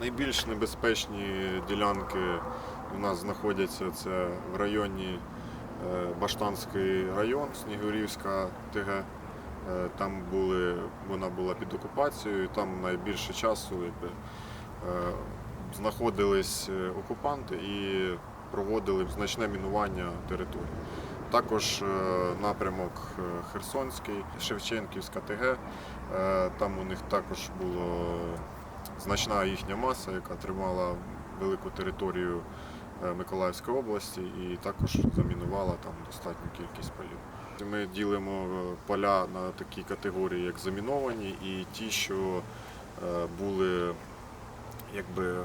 Найбільш небезпечні ділянки у нас знаходяться це в районі е, Баштанський район, Снігурівська ТГ. Е, Там були, вона була під окупацією, там найбільше часу якби, е, знаходились е, окупанти і проводили значне мінування території. Також напрямок Херсонський, Шевченківська ТГ. Там у них також була значна їхня маса, яка тримала велику територію Миколаївської області і також замінувала там достатню кількість полів. Ми ділимо е, поля на такі категорії, як заміновані, і ті, що е, були якби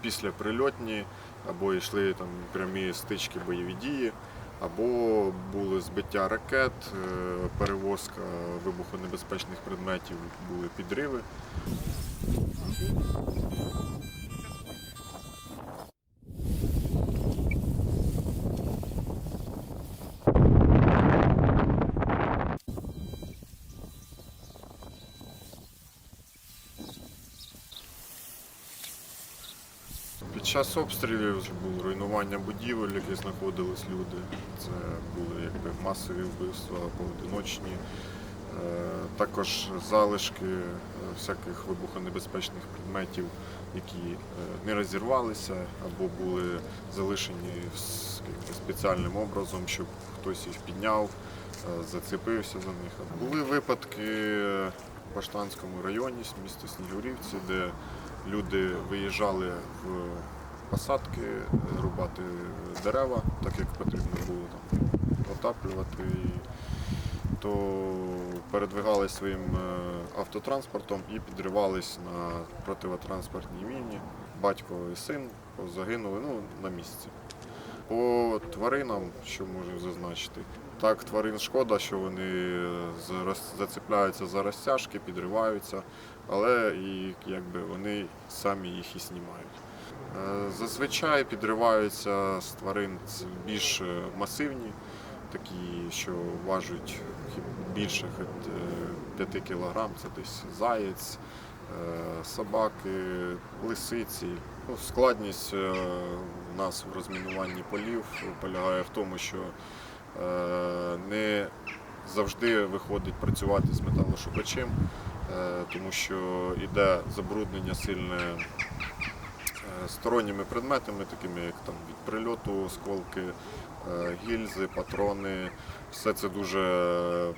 після прильотні, або йшли там прямі стички бойові дії, або були збиття ракет, е, перевозка вибухонебезпечних предметів, були підриви. Під час обстрілів було руйнування будівель, які знаходились люди. Це були якби масові вбивства, поодиночні. Е, Також залишки е, всяких вибухонебезпечних предметів, які е, не розірвалися або були залишені спеціальним образом, щоб хтось їх підняв, зацепився за них. Були випадки в Баштанському районі, місто Снігурівці, де люди виїжджали в посадки, рубати дерева, так як потрібно було там отаплювати. То передвигались своїм е, автотранспортом і підривались на противотранспортній міні. Батько і син загинули ну, на місці. По тваринам, що можу зазначити, так, тварин шкода, що вони зацепляються за розтяжки, підриваються, але і, якби, вони самі їх і знімають. Е, Зазвичай підриваються з тварин більш е, масивні, такі, що важать більше е, 5 кг, це десь заєць, е, собаки, лисиці. Ну, складність е, у нас в розмінуванні полів полягає в тому, що е, не завжди виходить працювати з металошукачем, е, тому що йде забруднення сильне е, сторонніми предметами, такими як там від прильоту, осколки, е, гільзи, патрони. Все це дуже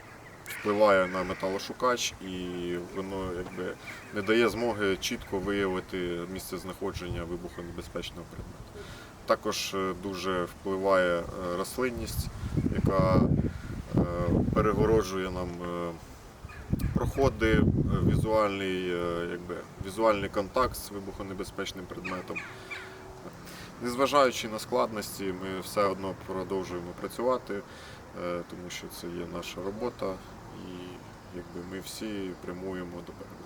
впливає на металошукач і воно якби не дає змоги чітко виявити місце знаходження вибухонебезпечного предмету. Також дуже впливає рослинність, яка перегороджує нам е, проходи, е, візуальний, е, якби, візуальний контакт з вибухонебезпечним предметом. Незважаючи на складності, ми все одно продовжуємо працювати, е, тому що це є наша робота і якби, ми всі прямуємо до перемоги.